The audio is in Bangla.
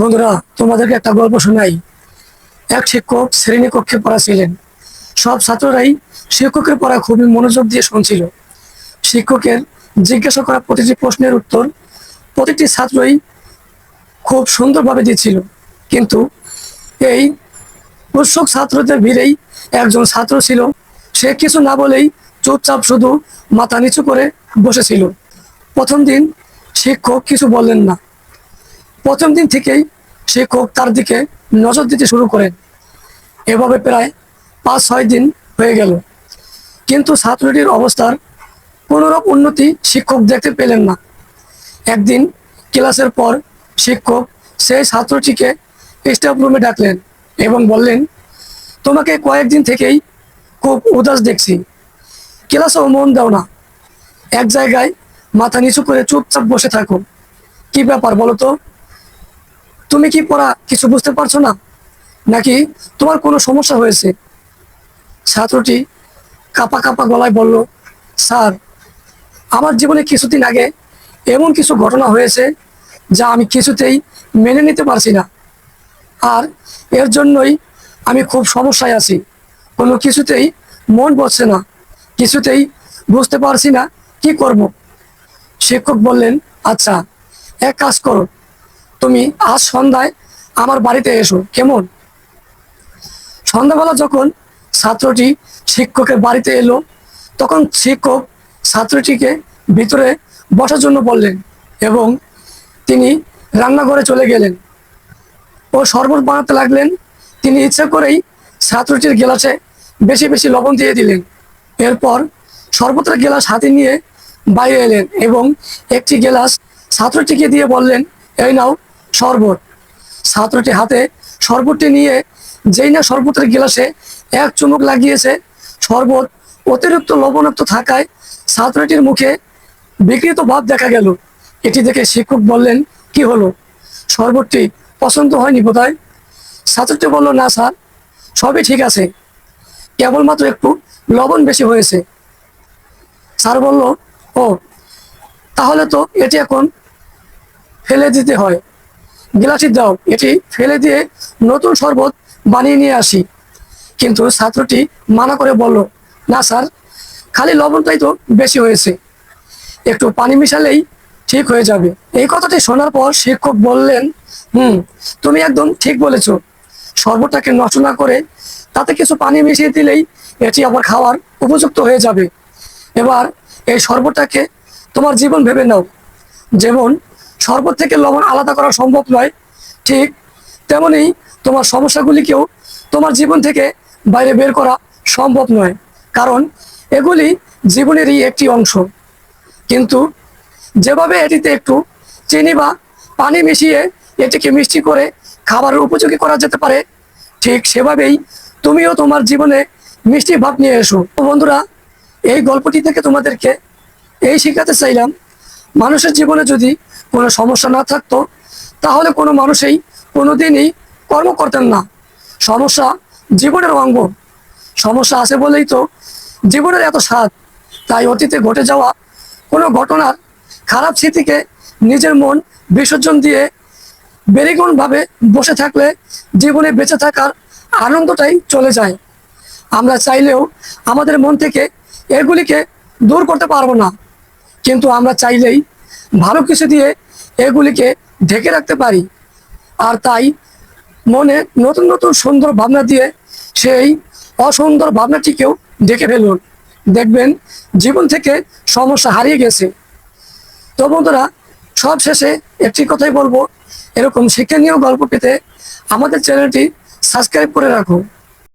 বন্ধুরা, তোমাদেরকে একটা গল্প শোনাই। এক শিক্ষক শ্রেণীকক্ষে পড়াছিলেন। সব ছাত্ররাই শিক্ষকের পড়া খুবই মনোযোগ দিয়ে শুনছিল। শিক্ষকের জিজ্ঞাসা করা প্রতিটি প্রশ্নের উত্তর প্রতিটি ছাত্রই খুব সুন্দরভাবে দিচ্ছিল। কিন্তু এই উৎসুক ছাত্রদের ভিড়েই একজন ছাত্র ছিল। সে কিছু না বলেই চুপচাপ শুধু মাথা নিচু করে বসেছিল। প্রথম দিন শিক্ষক কিছু বললেন না। প্রথম দিন থেকেই শিক্ষক তার দিকে নজর দিতে শুরু করেন এভাবে প্রায় পাঁচ ছয় দিন হয়ে গেল। কিন্তু ছাত্রটির অবস্থার কোনোরূপ উন্নতি শিক্ষক দেখতে পেলেন না। একদিন ক্লাসের পর শিক্ষক সেই ছাত্রটিকে স্টাফ রুমে ডাকলেন এবং বললেন, তোমাকে কয়েকদিন থেকেই খুব উদাস দেখছি। ক্লাসেও মন দাও না। এক জায়গায় মাথা নিচু করে চুপচাপ বসে থাকো। কি ব্যাপার বলো তো? তুমি কি পড়া কিছু বুঝতে পারছ না? নাকি তোমার কোনো সমস্যা হয়েছে? ছাত্রটি কাপা কাপা গলায় বলল, স্যার, আমার জীবনে কিছুদিন আগে এমন কিছু ঘটনা হয়েছে যা আমি কিছুতেই মেনে নিতে পারছি না। আর এর জন্যই আমি খুব সমস্যায় আছি। কোনো কিছুতেই মন বসছে না। কিছুতেই বুঝতে পারছি না কি করব। শিক্ষক বললেন আচ্ছা এক কাজ করো। তুমি আজ সন্ধ্যায় আমার বাড়িতে এসো। কেমন? সন্ধ্যাবেলা যখন ছাত্রটি শিক্ষকের বাড়িতে এলো, তখন শিক্ষক ছাত্রটিকে ভিতরে বসার জন্য বললেন এবং তিনি রান্নাঘরে চলে গেলেন। ও শরবত বানাতে লাগলেন। তিনি ইচ্ছা করেই ছাত্রটির গেলাসে বেশি বেশি লবণ দিয়ে দিলেন। এরপর শরবতের গেলাস হাতে নিয়ে বাইরে এলেন এবং একটি গেলাস ছাত্রটিকে দিয়ে বললেন, এই নাও শরবত। ছাত্রটি হাতে শরবতটি নিয়ে যেই না শরবতের গেলাসে এক চুমুক লাগিয়েছে। শরবত অতিরিক্ত লবণাক্ত থাকায় ছাত্রটির মুখে বিকৃত ভাব দেখা গেল। এটি দেখে শিক্ষক বললেন, কি হলো? শরবতটি পছন্দ হয়নি বোধহয়? ছাত্রটি বলল, না স্যার, সবই ঠিক আছে। কেবলমাত্র একটু লবণ বেশি হয়েছে। স্যার বলল, ও, তাহলে তো এটি এখন ফেলে দিতে হয়। গিলাসি দাও, এটি ফেলে দিয়ে নতুন শরবত বানিয়ে নিয়ে আসি। কিন্তু ছাত্রটি মানা করে বলল, না স্যার, খালি লবণটাই তো বেশি হয়েছে। একটু পানি মিশালেই ঠিক হয়ে যাবে। এই কথাটি শোনার পর শিক্ষক বললেন, হুম, তুমি একদম ঠিক বলেছ। শরবতটাকে নষ্ট না করে তাতে কিছু পানি মিশিয়ে দিলেই এটি আবার খাওয়ার উপযুক্ত হয়ে যাবে। এবার এই শরবতটাকে তোমার জীবন ভেবে নাও। যেমন শরবত থেকে লবণ আলাদা করা সম্ভব নয়। ঠিক তেমনি তোমার সমস্যাগুলিকেও তোমার জীবন থেকে বাইরে বের করা সম্ভব নয়। কারণ এগুলি জীবনেরই একটি অংশ। কিন্তু যেভাবে এটিতে একটু চিনি বা পানি মিশিয়ে এটিকে মিষ্টি করে খাবারের উপযোগী করা যেতে পারে, ঠিক সেভাবেই তুমিও তোমার জীবনে মিষ্টি ভাব নিয়ে এসো। বন্ধুরা, এই গল্পটি থেকে তোমাদেরকে এই শেখাতে চাইলাম, মানুষের জীবনে যদি কোনো সমস্যা না থাকতো, তাহলে কোনো মানুষই কোনো দিনই কর্ম করতেন না। সমস্যা জীবনের অঙ্গ। সমস্যা আছে বলেই তো জীবনের এত স্বাদ। তাই অতীতে ঘটে যাওয়া কোনো ঘটনার খারাপ স্মৃতিকে নিজের মন বিসর্জন দিয়ে বেরিগুণভাবে বসে থাকলে জীবনে বেঁচে থাকার আনন্দটাই চলে যায়। আমরা চাইলেও আমাদের মন থেকে এগুলিকে দূর করতে পারব না। কিন্তু আমরা চাইলেই ভালো কিছু দিয়ে এগুলিকে ঢেকে রাখতে পারি। আর তাই মনে নতুন নতুন সুন্দর ভাবনা দিয়ে সেই অসুন্দর ভাবনাটিকেও ঢেকে ফেলুন। দেখবেন জীবন থেকে সমস্যা হারিয়ে গেছে। তো বন্ধুরা, সব শেষে একটি কথাই বলব। এরকম শিক্ষণীয় গল্প পেতে আমাদের চ্যানেলটি সাবস্ক্রাইব করে রাখুন।